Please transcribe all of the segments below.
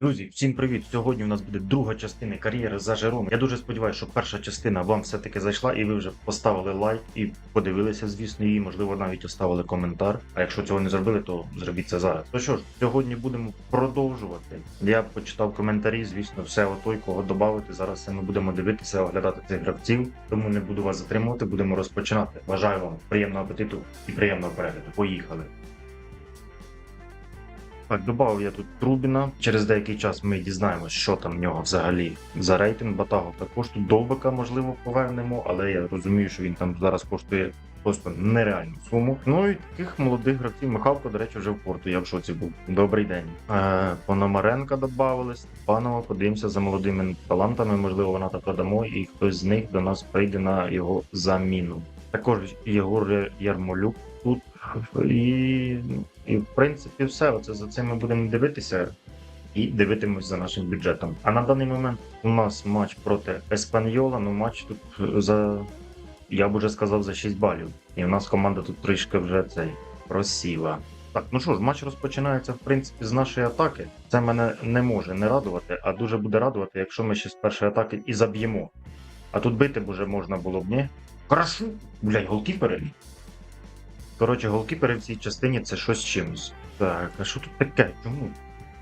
Друзі, всім привіт! Сьогодні у нас буде друга частина кар'єри за Жером. Я дуже сподіваюся, що перша частина вам все-таки зайшла, і ви вже поставили лайк і подивилися, звісно, її, можливо, навіть оставили коментар. А якщо цього не зробили, то зробіть це зараз. То що ж, сьогодні будемо продовжувати. Я почитав коментарі, звісно, все о той, кого додати. Зараз ми будемо дивитися, оглядати цих гравців. Тому не буду вас затримувати, будемо розпочинати. Бажаю вам приємного апетиту і приємного перегляду. Поїхали! Так, додав я тут Трубіна. Через деякий час ми дізнаємося, що там в нього взагалі за рейтинг. Батагов також тут довбика, можливо, повернемо, але я розумію, що він там зараз коштує просто нереальну суму. Ну і таких молодих гравців. Михалко, до речі, вже в порту. Я в шоці був. Добрий день. Е, Пономаренка додавали, Степанова. Подивимося за молодими талантами. Можливо, вона та продамо, і хтось з них до нас прийде на його заміну. Також Єгор Ярмолюк тут. І, і в принципі все. Оце за цим ми будемо дивитися і дивитимось за нашим бюджетом. А на даний момент у нас матч проти Еспаньола. Ну матч тут за я б уже сказав за 6 балів. І у нас команда тут трішки вже цей просіла. Так, ну що ж, матч розпочинається в принципі з нашої атаки. Це мене не може не радувати, а дуже буде радувати, якщо ми ще з першої атаки і заб'ємо. А тут бити б уже можна було б, ні? Хорошо, блядь, голкіпери. Коротше, голкіпери в цій частині це щось з чимось. Так, а що тут таке? Чому?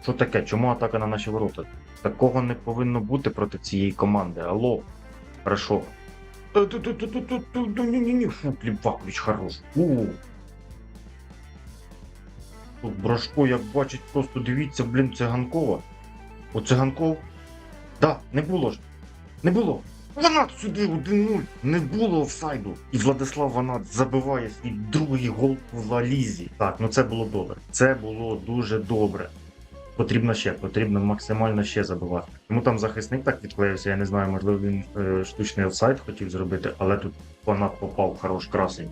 Що таке? Чому атака на наші ворота? Такого не повинно бути проти цієї команди. Алло. Хорошо. Фу, Кліпакович хорош. Тут Брошко, як бачить, просто дивіться, блін, циганкова. У циганков. Да, не було ж. Не було. Ванат сюди 1-0. Не було офсайду. І Владислав Ванат забиває свій другий гол в Лалізі. Так, ну це було добре. Це було дуже добре. Потрібно ще, потрібно максимально ще забивати. Тому там захисник так відклеївся, я не знаю, можливо, він е, штучний офсайд хотів зробити, але тут Ванат попав хорош красень.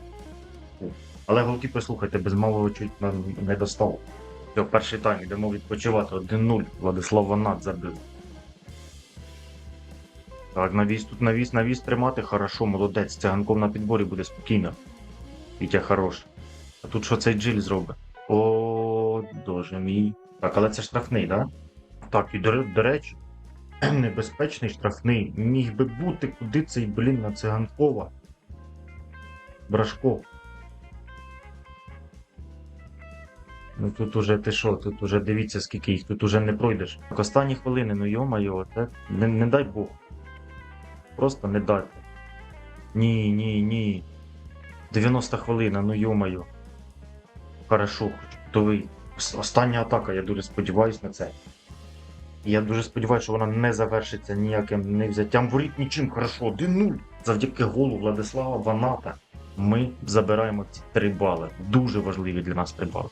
Але голкіпер, слухайте, без малого чуть нам не достав. Все, перший тайм, йдемо відпочивати. 1-0. Владислав Ванат забив. Так, навіс тут навіс, навіс тримати, хорошо, молодець. Циганков на підборі буде спокійно. Вітя хорош. А тут що цей джиль зробить? О, боже мій. Так, але це штрафний, да? Так, і до, до речі, небезпечний штрафний. Міг би бути, куди цей, блін, на циганкова. Брашко. Ну тут уже ти що, тут уже дивіться, скільки їх, тут уже не пройдеш. Так, останні хвилини, ну йо-майо, не, не дай Бог. Просто не дайте. Ні, ні, ні. 90 хвилина, ну йо-майо. Хорошо, хоч готовий. Остання атака, я дуже сподіваюся на це. Я дуже сподіваюся, що вона не завершиться ніяким не взяттям воріт нічим. Хорошо, 1-0. Завдяки голу Владислава Ваната ми забираємо ці три бали. Дуже важливі для нас три бали.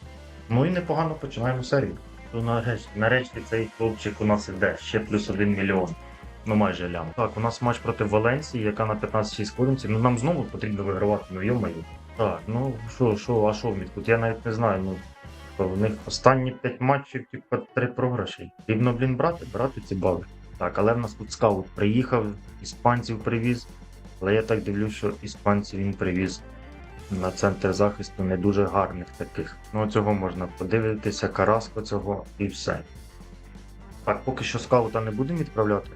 Ну і непогано починаємо серію. Нарешті, нарешті цей хлопчик у нас іде. Ще плюс один мільйон. Ну майже лям. Так, у нас матч проти Валенсії, яка на 15-6 сходинці. Ну нам знову потрібно вигравати, ну йомаю. Так, ну що, що, а що в них тут? Я навіть не знаю. Ну в них останні 5 матчів, типу, 3 програші. Потрібно, блін, брати, брати ці бали. Так, але в нас тут скаут приїхав, іспанців привіз. Але я так дивлюсь, що іспанців він привіз на центр захисту не дуже гарних таких. Ну цього можна подивитися, Караско цього і все. Так, поки що скаута не будемо відправляти.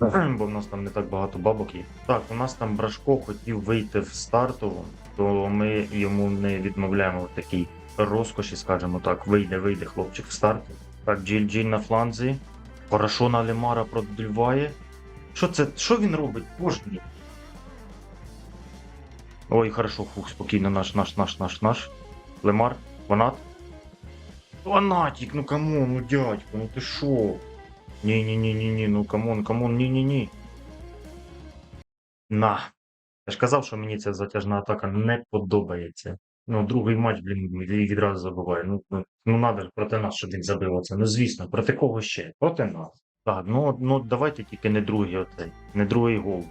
Бо в нас там не так багато бабок є. Так, у нас там Брашко хотів вийти в стартову, то ми йому не відмовляємо в такій розкоші, скажімо так. Вийде, вийде хлопчик в старті. Так, Джиль на фланзі. Хорошо на Лемара продливає. Що це? Що він робить? Боже. Ой, хорошо, фух, спокійно, наш, наш, наш, наш, наш. Лемар, Ванат. Ванатик, ну камон, ну дядько, ну ти шо? Ні-ні-ні-ні-ні, ну камон, камон, ні-ні-ні. На. Я ж казав, що мені ця затяжна атака не подобається. Ну, другий матч, блін, і відразу забуваю. Ну, ну, ну надо ж проти нас, щоб він забив оце. Ну, звісно, проти кого ще? Проти нас. Так, ну, ну давайте тільки не другий оцей, не другий гол.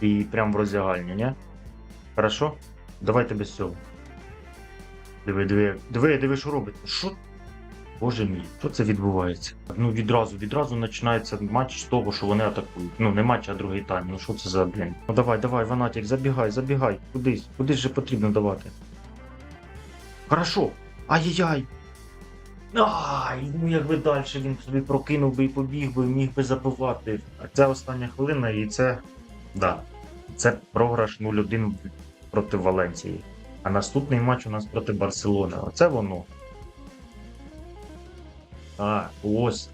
І прям в роздягальню, ні? Хорошо? Давайте без цього. Диви, диви, диви, диви, що робиться. Що? Боже мій, що це відбувається? Ну відразу, відразу починається матч з того, що вони атакують. Ну не матч, а другий тайм. Ну що це за блін? Ну давай, давай, Ванатік, забігай, забігай. Кудись, кудись же потрібно давати. Хорошо. Ай-яй-яй. Ай, ну якби далі він собі прокинув би і побіг би, міг би забивати. А це остання хвилина, і це. Да. Це програш 0-1 проти Валенції. А наступний матч у нас проти Барселони. Оце воно. А, ось.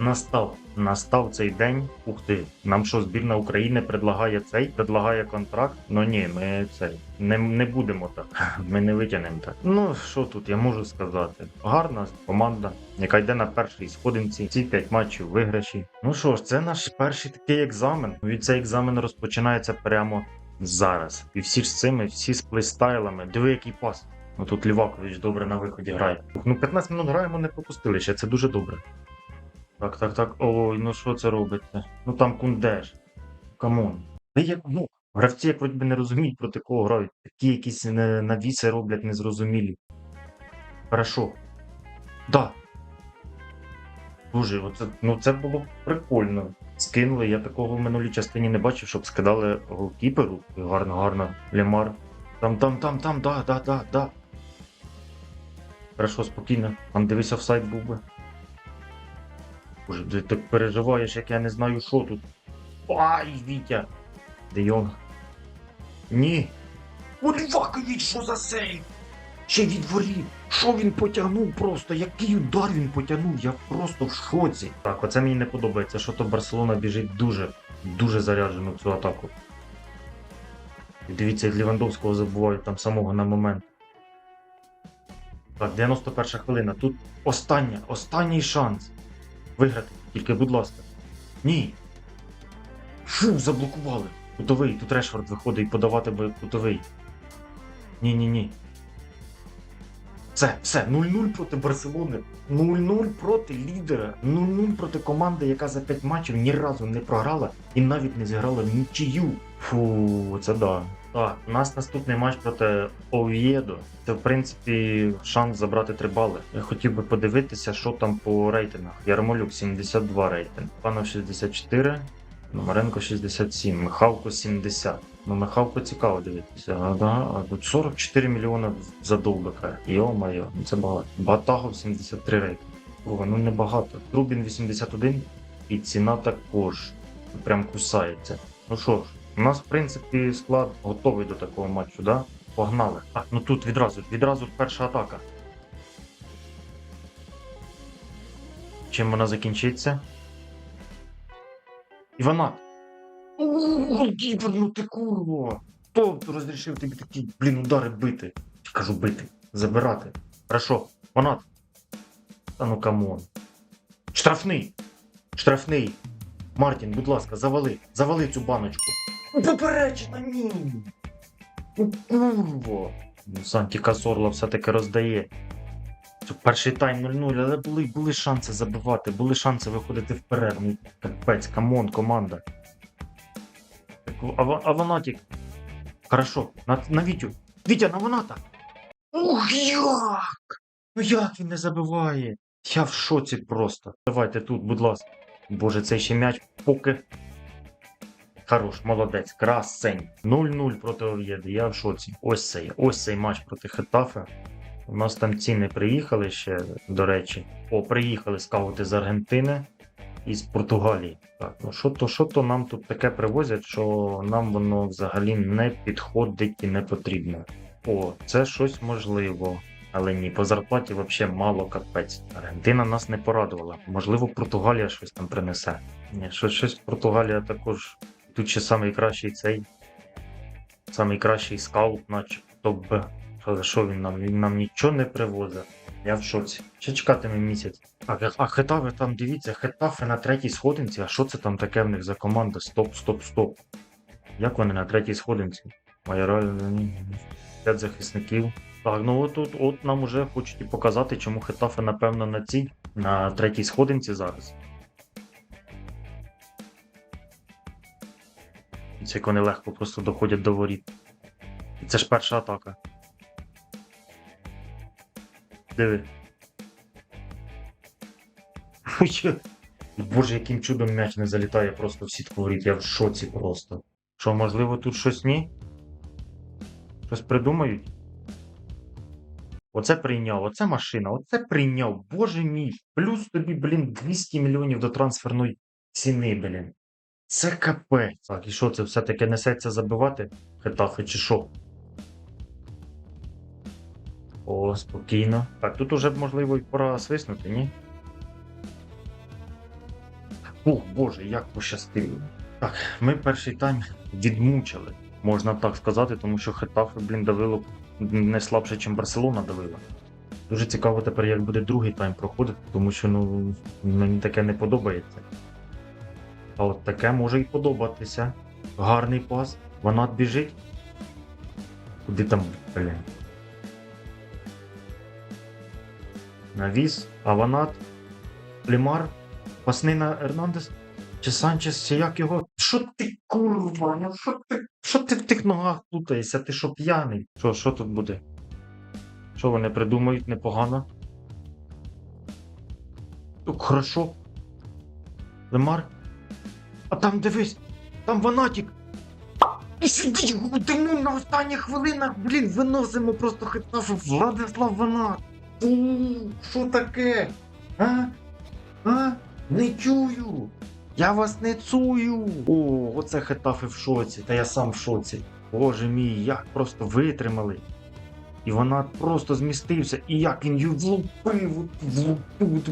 Настав. Настав цей день. Ух ти. Нам що, збірна України предлагає цей, предлагає контракт. Ну ні, ми цей не, не будемо так. Ми не витягнемо так. Ну що тут я можу сказати? Гарна команда, яка йде на першій сходинці. Ці п'ять матчів виграші. Ну що ж, це наш перший такий екзамен. І цей екзамен розпочинається прямо зараз. І всі ж з цими, всі з плейстайлами. Диви, який пас. Ну тут Лівакович добре на виході грає. Ну 15 минут граємо, не пропустили ще. Це дуже добре. Так, так, так. Ой, ну що це робиться? Ну там кундеш. Камон. Як, ну, гравці, як вроді не розуміють, проти кого грають. Такі якісь навіси роблять незрозумілі. Хорошо. Да. Дуже, оце, ну це було прикольно. Скинули. Я такого в минулій частині не бачив, щоб скидали голкіперу. Гарно, гарно. Лемар. Там, там, там, там, да, да, да, да. Хорошо, спокійно. Там дивись, офсайд був би. Боже, ти так переживаєш, як я не знаю, що тут. Ай, Вітя! Де Йонг? Ні. Олівакович, що за сейв? Ще від воріт. Що він потягнув просто? Який удар він потягнув? Я просто в шоці. Так, оце мені не подобається, що то Барселона біжить дуже, дуже заряджено в цю атаку. Дивіться, як Лівандовського забувають там самого на момент. Так, 91 хвилина. Тут остання, останній шанс. Виграти. Тільки, будь ласка. Ні. Фу, заблокували. Кутовий, тут Решфорд виходить і подавати би кутовий. Ні, ні, ні. Все, все, 0-0 проти Барселони. 0-0 проти лідера. 0-0 проти команди, яка за 5 матчів ні разу не програла і навіть не зіграла нічию. Фу, це да. Так, у нас наступний матч проти Ов'єдо. Це, в принципі, шанс забрати 3 бали. Я хотів би подивитися, що там по рейтингах. Ярмолюк 72 рейтинг, Панов 64, Номаренко 67, Михалко 70. Ну, Михалко цікаво дивитися. А, да, а тут 44 мільйони за довбика. Йо-моє, ну це багато. Батагов 73 рейтинг. О, ну небагато. Трубін 81 і ціна також. Прям кусається. Ну що ж, у нас, в принципі, склад готовий до такого матчу, да? Погнали. Так, ну тут відразу, відразу перша атака. Чим вона закінчиться? Іванат. Ну ти курво. Хто розрішив тобі такі, блін, удари бити? Кажу бити, забирати. Хорошо, Ванат. Та ну камон. Штрафний. Штрафний. Мартін, будь ласка, завали, завали цю баночку. Поперечина, ні. Ну, курво. Ну, Санті Касорла все-таки роздає. Перший тайм 0-0, але були, були шанси забивати, були шанси виходити вперед. Ну, капець, камон, команда. Так, а, а Хорошо, на, на Вітю. Вітя, на Ваната. Ух, як! Ну як він не забиває? Я в шоці просто. Давайте тут, будь ласка. Боже, цей ще м'яч поки. Хорош, молодець, красень. 0-0 проти Ов'єди, я в шоці. Ось цей, ось цей матч проти Хетафе. У нас там ціни приїхали ще, до речі. О, приїхали скаути з Аргентини і з Португалії. Так, ну що то, що то нам тут таке привозять, що нам воно взагалі не підходить і не потрібно. О, це щось можливо. Але ні, по зарплаті взагалі мало капець. Аргентина нас не порадувала. Можливо, Португалія щось там принесе. Ні, щось, щось Португалія також. Тут ще самий цей. Самий скаут, наче топ Б. Але що він нам? Він нам нічого не привозить. Я в шоці. Ще чекатиме місяць. Так, а Хетафе там, дивіться, Хетафе на третій сходинці. А що це там таке в них за команда? Стоп, стоп, стоп. Як вони на третій сходинці? Майораль, п'ять захисників. Так, ну от, от, от нам уже хочуть і показати, чому Хетафе, напевно, на цій, на третій сходинці зараз. Це як вони легко просто доходять до воріт. І це ж перша атака. Диви. Боже, яким чудом м'яч не залітає просто в сітку воріт. Я в шоці просто. Що, можливо, тут щось ні? Щось придумають? Оце прийняв, оце машина, оце прийняв. Боже мій, плюс тобі, блін, 200 мільйонів до трансферної ціни, блін. Це капець. Так, і що це все-таки несеться забивати? Хетафи чи що? О, спокійно. Так, тут уже можливо і пора свиснути, ні? Ух, боже, як пощастило. Так, ми перший тайм відмучили, можна так сказати, тому що Хетафи, блін, давило не слабше, ніж Барселона давила. Дуже цікаво тепер, як буде другий тайм проходити, тому що ну, мені таке не подобається. А от таке може і подобатися. Гарний пас. Вона біжить. Куди там, блін? Навіс, Аванат, Лімар, Паснина Ернандес чи Санчес, чи як його. Що ти курва? Ну що ти? Що ти в тих ногах плутаєшся? Ти що п'яний? Що, що тут буде? Що вони придумають непогано? Так, хорошо. Лемар. А там дивись, там Ванатік. І сидіть, гудимо на останніх хвилинах, блін, виносимо просто хитафу Владислав Ванат. У, що таке? А? А? Не чую. Я вас не чую. О, оце хитафи в шоці, та я сам в шоці. Боже мій, як просто витримали. І вона просто змістився, і як він її влупив, влупив.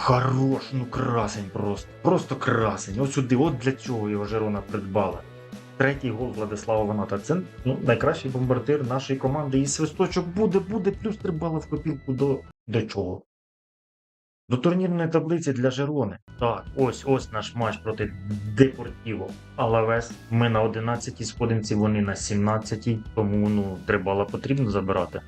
Хорош, ну красень просто. Просто красень. От сюди, от для цього його Жерона придбала. Третій гол Владислава Ваната. Це ну, найкращий бомбардир нашої команди. І свисточок буде, буде, плюс три бали в копілку до, до чого? До турнірної таблиці для Жерони. Так, ось ось наш матч проти Депортіво. Алавес. Ми на 11-й сходинці, вони на 17-й, тому ну, три бала потрібно забирати.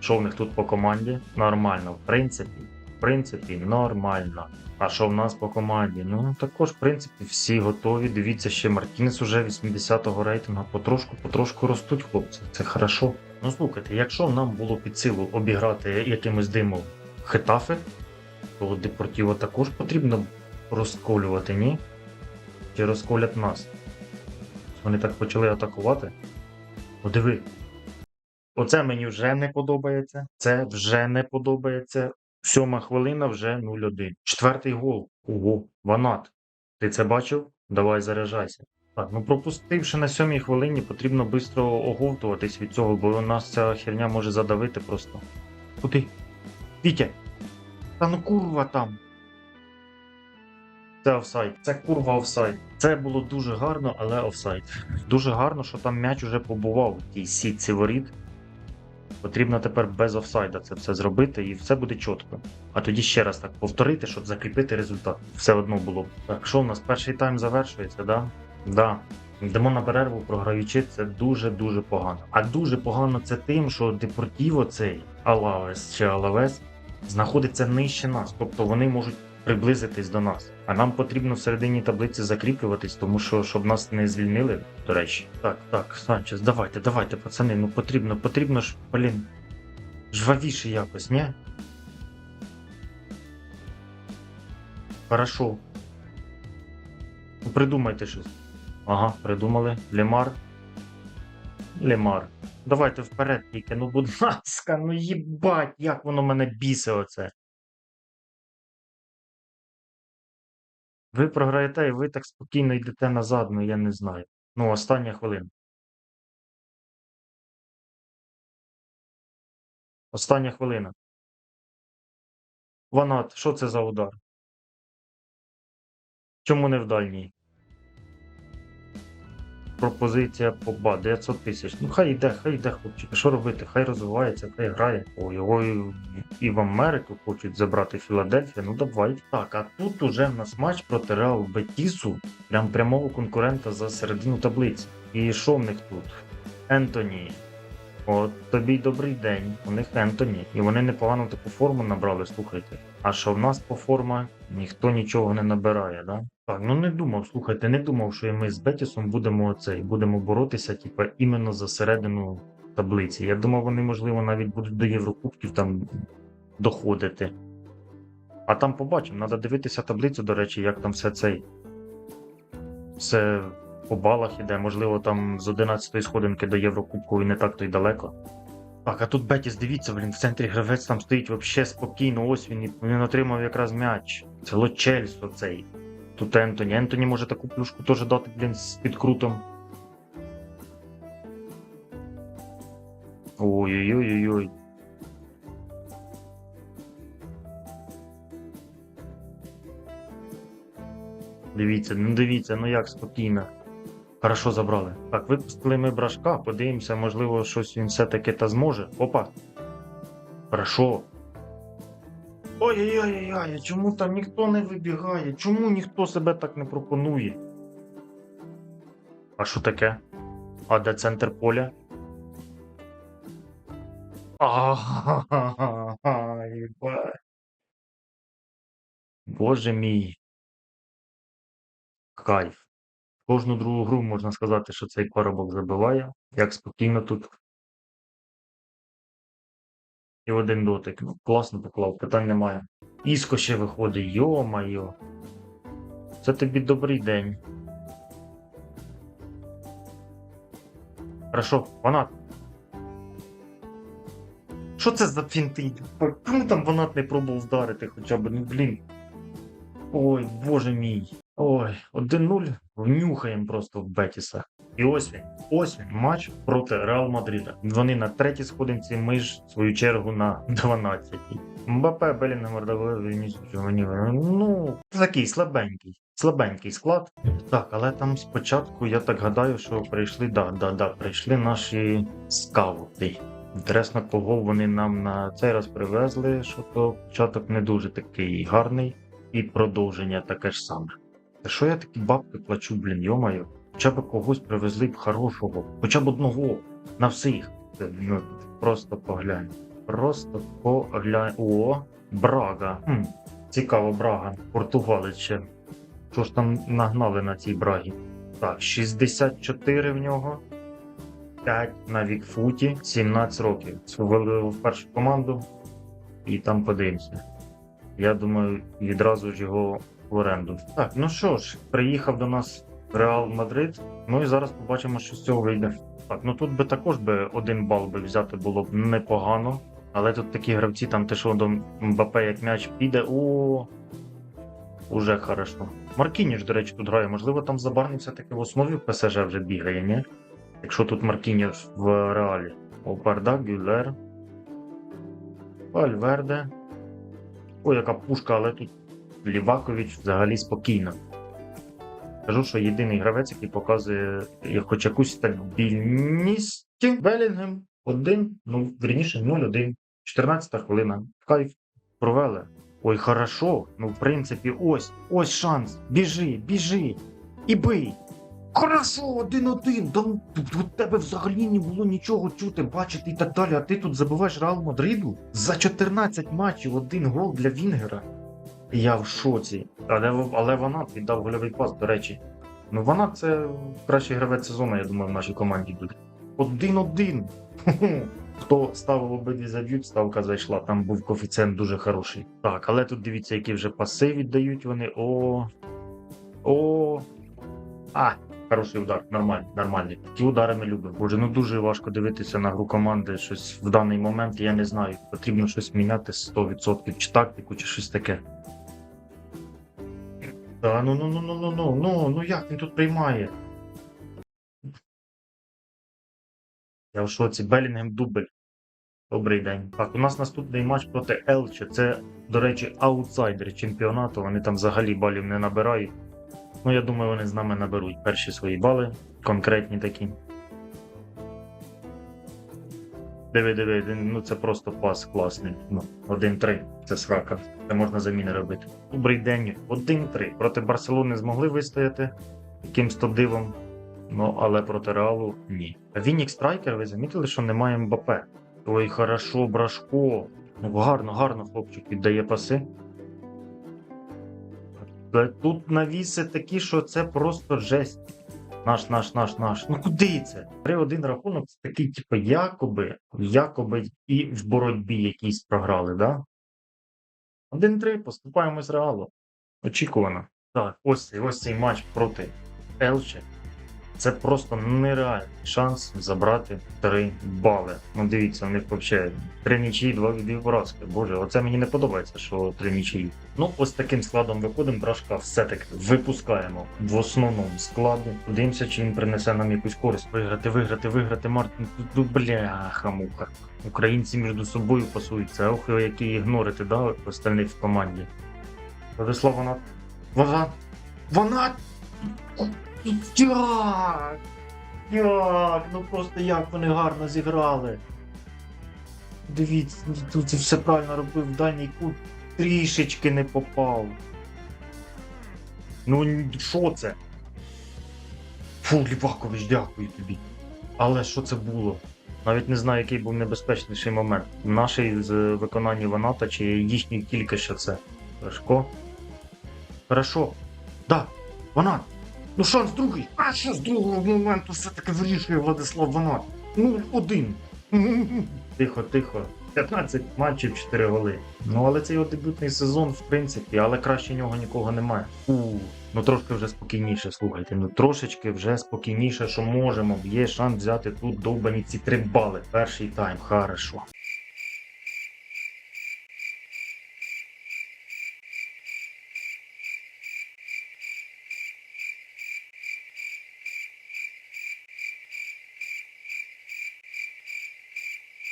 Що в них тут по команді? Нормально, в принципі. Принципі, нормально. А що в нас по команді? Ну також, в принципі, всі готові. Дивіться, ще Мартінес уже 80-го рейтингу. Потрошку, потрошку ростуть хлопці. Це хорошо. Ну слухайте, якщо нам було під силу обіграти якимось димом Хетафи, то Депортіво також потрібно розколювати, ні? Чи розколять нас? Вони так почали атакувати. О, диви. Оце мені вже не подобається. Це вже не подобається. Сьома хвилина вже 0-1. Четвертий гол. Ого, Ванат. Ти це бачив? Давай заряджайся. Так, ну пропустивши на сьомій хвилині, потрібно швидко оговтуватись від цього, бо нас ця херня може задавити просто. Куди? Вітя! Та ну курва там. Це офсайд. Це курва офсайд. Це було дуже гарно, але офсайд. Дуже гарно, що там м'яч уже побував в тій сітці воріт. Потрібно тепер без офсайда це все зробити, і все буде чітко. А тоді ще раз так повторити, щоб закріпити результат. Все одно було. Так, що у нас перший тайм завершується, да? Да. Йдемо на перерву, програючи, це дуже-дуже погано. А дуже погано це тим, що Депортіво цей Алавес чи Алавес знаходиться нижче нас, тобто вони можуть приблизитись до нас. А нам потрібно всередині таблиці закріплюватись, тому що щоб нас не звільнили, до речі. Так, так, Санчес, давайте, давайте, пацани, ну потрібно, потрібно ж, блін, жвавіше якось, ні? Хорошо. Ну, придумайте щось. Ага, придумали. Лемар. Лемар. Давайте вперед тільки, ну будь ласка, ну їбать, як воно мене бісить оце. Ви програєте і ви так спокійно йдете назад, ну я не знаю. Ну, остання хвилина. Остання хвилина. Ванат, що це за удар? Чому не в дальній? Пропозиція поба 900 тисяч. Ну хай йде, хай йде, хлопчики. Що робити? Хай розвивається, хай грає. О, його і, в Америку хочуть забрати Філадельфія. Ну давай. Так, а тут уже в нас матч проти Реал Бетісу, прям прямого конкурента за середину таблиці. І що в них тут? Ентоні. От тобі добрий день. У них Ентоні. І вони непогану таку форму набрали, слухайте. А що в нас по формі ніхто нічого не набирає, да? Так, ну не думав, слухайте, не думав, що ми з Бетісом будемо цей, будемо боротися, типа, іменно за середину таблиці. Я думав, вони, можливо, навіть будуть до Єврокубків там доходити. А там побачимо, треба дивитися таблицю, до речі, як там все цей. Все по балах іде. Можливо, там з 11-ї сходинки до Єврокубку і не так то й далеко. Так, а тут Бетіс, дивіться, блін, в центрі гравець там стоїть вообще спокійно. Ось він, він отримав якраз м'яч. Це Лочельс оцей. Тут Ентоні. Ентоні може таку плюшку теж дати, блін, з підкрутом. Ой-ой-ой-ой. Дивіться, ну дивіться, ну як спокійно. Хорошо забрали. Так, випустили ми брашка, подивимося, можливо, щось він все-таки та зможе. Опа. Хорошо. Ой-ой-ой, чому там ніхто не вибігає? Чому ніхто себе так не пропонує? А що таке? А де центр поля? Єбать. Боже мій. Кайф. Кожну другу гру можна сказати, що цей парубок забиває. Як спокійно тут. І один дотик. Ну, класно поклав, питань немає. Іско ще виходить, йо-майо. Це тобі добрий день. Хорошо, фанат. Що це за фінти? Чому там фанат не пробував вдарити хоча б, ну блін. Ой, боже мій. Ой, 1-0 внюхаємо просто в Бетіса. І ось він, ось він, матч проти Реал Мадрида. Вони на третій сходинці, ми ж в свою чергу на 12-й. Мбапе, Белінгем, Вінісіус, Жовані. Ну, такий слабенький. Слабенький склад. Так, але там спочатку, я так гадаю, що прийшли, да, да, да, прийшли наші скаути. Інтересно, кого вони нам на цей раз привезли, що то початок не дуже такий гарний, і продовження таке ж саме. Та що я такі бабки плачу, блін, йомаю? Хоча б когось привезли б хорошого, хоча б одного на всіх. Ну, просто поглянь. Просто поглянь. О, Брага. Хм, цікаво, Брага. Португалець. Що ж там нагнали на цій Брагі? Так, 64 в нього. 5 на Вікфуті, 17 років. Ввели в першу команду і там подивимося. Я думаю, відразу ж його в оренду. Так, ну що ж, приїхав до нас Реал Мадрид. Ну і зараз побачимо, що з цього вийде. Так, ну тут би також би один бал би взяти було б непогано. Але тут такі гравці, там те, що до Мбапе як м'яч піде, о, уже хорошо. Маркініш, до речі, тут грає. Можливо, там Забарний все-таки в основі ПСЖ вже бігає, ні? Якщо тут Маркініш в реалі. Опарда, Гюлер. Вальверде. Ой, яка пушка, але тут Лівакович взагалі спокійно. Кажу, що єдиний гравець, який показує хоч якусь стабільність. Белінгем 1, ну, вірніше 0-1. 14 хвилина. Кайф. Провели. Ой, хорошо. Ну, в принципі, ось, ось шанс. Біжи, біжи. І бий. Хорошо, один-один. Да, у тебе взагалі не було нічого чути, бачити і так далі. А ти тут забиваєш Реал Мадриду за 14 матчів один гол для Вінгера. Я в шоці. Але, але вона віддав гольовий пас, до речі. Ну вона це кращий гравець сезону, я думаю, в нашій команді буде. Один-один. Хто ставив обидві заб'ють, ставка зайшла. Там був коефіцієнт дуже хороший. Так, але тут дивіться, які вже паси віддають вони. О. О. А, хороший удар, нормальний, нормальний. Такі удари ми любимо. Боже, ну дуже важко дивитися на гру команди. Щось в даний момент, я не знаю. Потрібно щось міняти 100%, чи тактику, чи щось таке. Та ну ну ну ну ну ну ну ну як він тут приймає? Я в шоці. Белінгем дубль. Добрий день. Так, у нас наступний матч проти Елче. Це, до речі, аутсайдери чемпіонату. Вони там взагалі балів не набирають. Ну, я думаю, вони з нами наберуть перші свої бали, конкретні такі. Диви, диви, ну це просто пас класний. Ну, 1-3. Це срака. Можна заміни робити. Добрий день. 1-3. Проти Барселони змогли вистояти якимсь то дивом. Ну, але проти Реалу ні. Вінік Страйкер, ви замітили, що немає Мбапе. Ой, хорошо, брашко. Ну, гарно, гарно хлопчик віддає паси. Тут навіси такі, що це просто жесть. Наш, наш, наш, наш. Ну куди це? 3-1 рахунок це такий, типу, якоби, якоби і в боротьбі якісь програли, да? 1-3, поступаємо з реалу. Очікувано. Так, ось цей, ось цей матч проти Елче. Це просто нереальний шанс забрати 3 бали. Ну дивіться, у них взагалі три нічиї, два дві поразки. Боже, оце мені не подобається, що три нічиї. Ну, ось таким складом виходимо, брашка все-таки випускаємо в основному складі. Подивимося, чи він принесе нам якусь користь. Виграти, виграти, виграти, Мартин. Ну, бляха муха. Українці між собою пасуються. Ох, які ігнорити, да, остальних в команді. Владислав, вона. Вона. Вона. Як? Як? Ну просто як вони гарно зіграли. Дивіться, ну, тут все правильно робив в дальній кут. Трішечки не попав. Ну що це? Фу, Лівакович, дякую тобі. Але що це було? Навіть не знаю, який був небезпечніший момент. Наший з виконання Ваната чи їхній тільки що це. Рашко. Хорошо. Да, Ванат. Ну шанс другий. А що з другого моменту все-таки вирішує Владислав Ванат? Ну, один. Тихо, тихо. 15 матчів, 4 голи. Ну, але це його дебютний сезон, в принципі, але краще нього нікого немає. У, ну трошки вже спокійніше, слухайте. Ну трошечки вже спокійніше, що можемо. Є шанс взяти тут довбані ці три бали. Перший тайм, хорошо.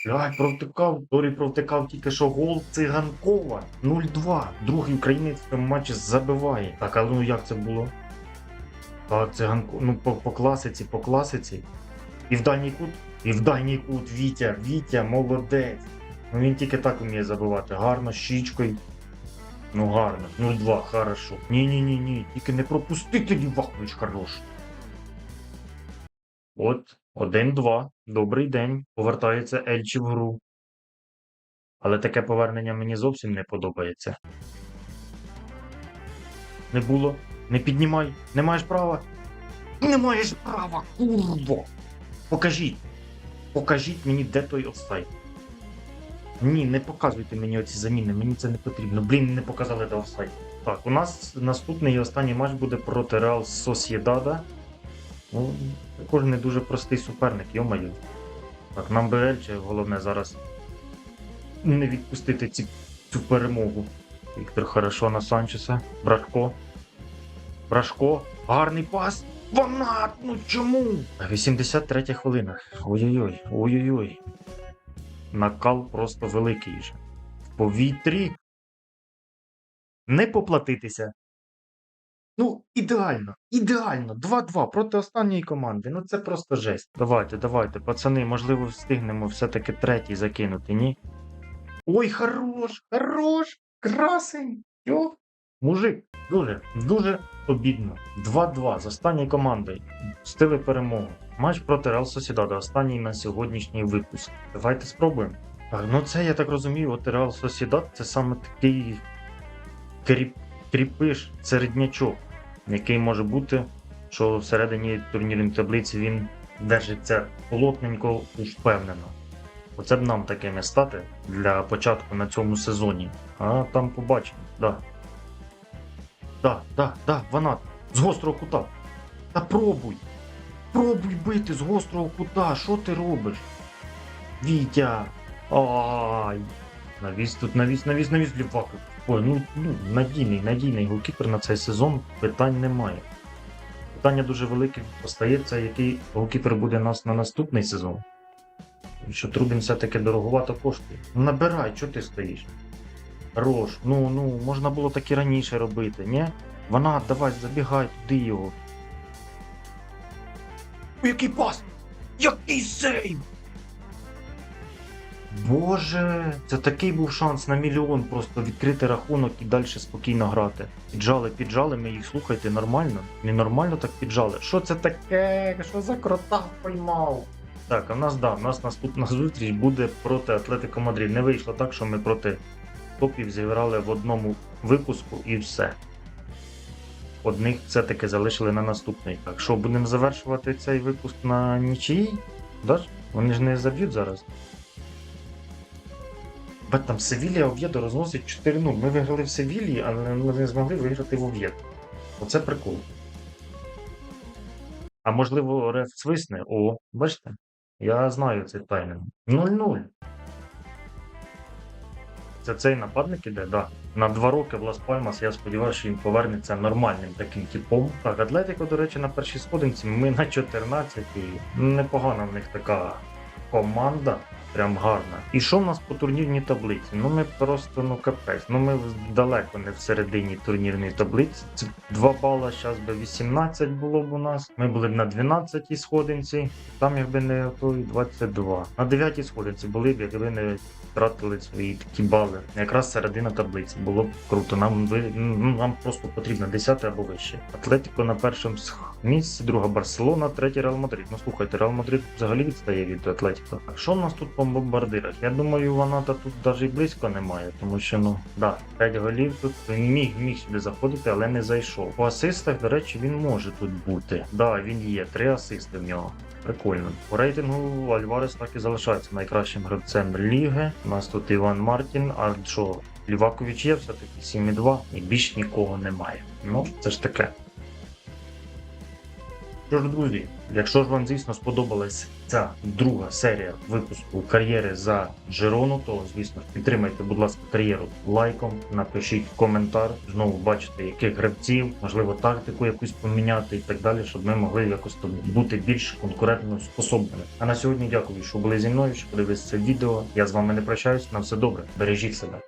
Блядь, провтикав, Торі провтикав тільки що гол циганкова. 0-2. Другий українець в цьому матчі забиває. Так, але ну як це було? Так, циганков, ну по, по класиці, по класиці. І в дальній кут, і в дальній кут Вітя, Вітя, молодець. Ну він тільки так вміє забивати. Гарно, щічкою. Ну гарно. 0-2, хорошо. Ні-ні-ні, ні. Тільки не пропустити Лівакович хорош. От, 1-2. Добрий день. Повертається Ельчі в гру. Але таке повернення мені зовсім не подобається. Не було. Не піднімай. Не маєш права. Не маєш права, курво. Покажіть. Покажіть мені, де той офсайд. Ні, не показуйте мені оці заміни, мені це не потрібно. Блін, не показали де офсайд. Так, у нас наступний і останній матч буде проти Реал Сосєдада. Ну, також не дуже простий суперник, йомаю. Так, нам би Ельче головне зараз не відпустити ці, цю перемогу. Віктор хорошо на Санчеса. Брашко. Брашко. Гарний пас. Ванат! Ну чому? 83 хвилина. Ой-ой-ой, ой-ой-ой. Накал просто великий вже. В повітрі. Не поплатитися. Ну, ідеально, ідеально. 2-2 проти останньої команди. Ну це просто жесть. Давайте, давайте, пацани, можливо, встигнемо все-таки третій закинути, ні? Ой, хорош, хорош, красень. Йо. Мужик, дуже, дуже обідно. 2-2 з останньою командою. Стили перемогу. Матч проти Реал Сосідада, останній на сьогоднішній випуск. Давайте спробуємо. Ну це я так розумію, от Реал Сосідад це саме такий кріп, кріпиш середнячок, який може бути, що всередині турнірної таблиці він держиться плотненько, впевнено. Оце б нам такими стати для початку на цьому сезоні. А там побачимо. Да. Да, да, да, вона з гострого кута. Та пробуй. Пробуй бити з гострого кута. Що ти робиш? Вітя. Ай. Навіс тут, навіс, навіс, навіс Ліваков. Ой, ну, ну надійний, надійний голкіпер на цей сезон питань немає. Питання дуже велике остається, який голкіпер буде у нас на наступний сезон. Що Трубін все-таки дороговато коштує. Ну набирай, чого ти стоїш? Рош, ну ну, можна було так і раніше робити, ні? Вона, давай, забігай туди його. Який пас! Який сейв! Боже, це такий був шанс на мільйон просто відкрити рахунок і далі спокійно грати. Піджали, піджали, ми їх слухайте нормально. Не нормально так піджали. Що це таке? Що за крота поймав? Так, а в нас да, в нас наступна зустріч буде проти Атлетико Мадрид. Не вийшло так, що ми проти топів зіграли в одному випуску і все. Одних все-таки залишили на наступний. Так що будемо завершувати цей випуск на ж? Вони ж не заб'ють зараз. Бать там Севілія Ов'єдо розносить 4-0. Ми виграли в Севілії, але ми не змогли виграти в Ов'єдо. Оце прикол. А можливо, реф свисне? О, бачите? Я знаю цей таймінг. 0-0. Це цей нападник іде, да. На два роки в Лас Пальмас, я сподіваюся, що він повернеться нормальним таким типом. Так, Атлетико, до речі, на першій сходинці ми на 14 і непогана в них така команда. Прям гарна. І що в нас по турнірній таблиці? Ну ми просто ну капець. Ну ми далеко не всередині турнірної таблиці. Це 2 бала, зараз би 18 було б у нас. Ми були б на 12 сходинці. Там якби не той 22. На 9 сходинці були б, якби не втратили свої такі бали. Якраз середина таблиці. Було б круто. Нам ви- ну, нам просто потрібно 10 або вище. Атлетико на першому місці, друга Барселона, третій Реал Мадрид. Ну слухайте, Реал Мадрид взагалі відстає від Атлетико. А що в нас тут бомбардирах? Я думаю, вона та тут навіть близько немає, тому що ну да, 5 голів тут він міг міг сюди заходити, але не зайшов. По асистах, до речі, він може тут бути. Да, він є. Три асисти в нього. Прикольно. По рейтингу Альварес так і залишається найкращим гравцем ліги. У нас тут Іван Мартін, а що? Лівакович є все-таки 7,2 і більш нікого немає. Ну, це ж таке. Що ж, друзі, якщо ж вам, звісно, сподобалась ця друга серія випуску кар'єри за Джерону, то звісно підтримайте, будь ласка, кар'єру лайком, напишіть коментар, знову бачите, яких гравців, можливо, тактику якусь поміняти і так далі, щоб ми могли якось там бути більш конкурентно способними. А на сьогодні дякую, що були зі мною, що подивилися це відео. Я з вами не прощаюсь. На все добре, бережіть себе.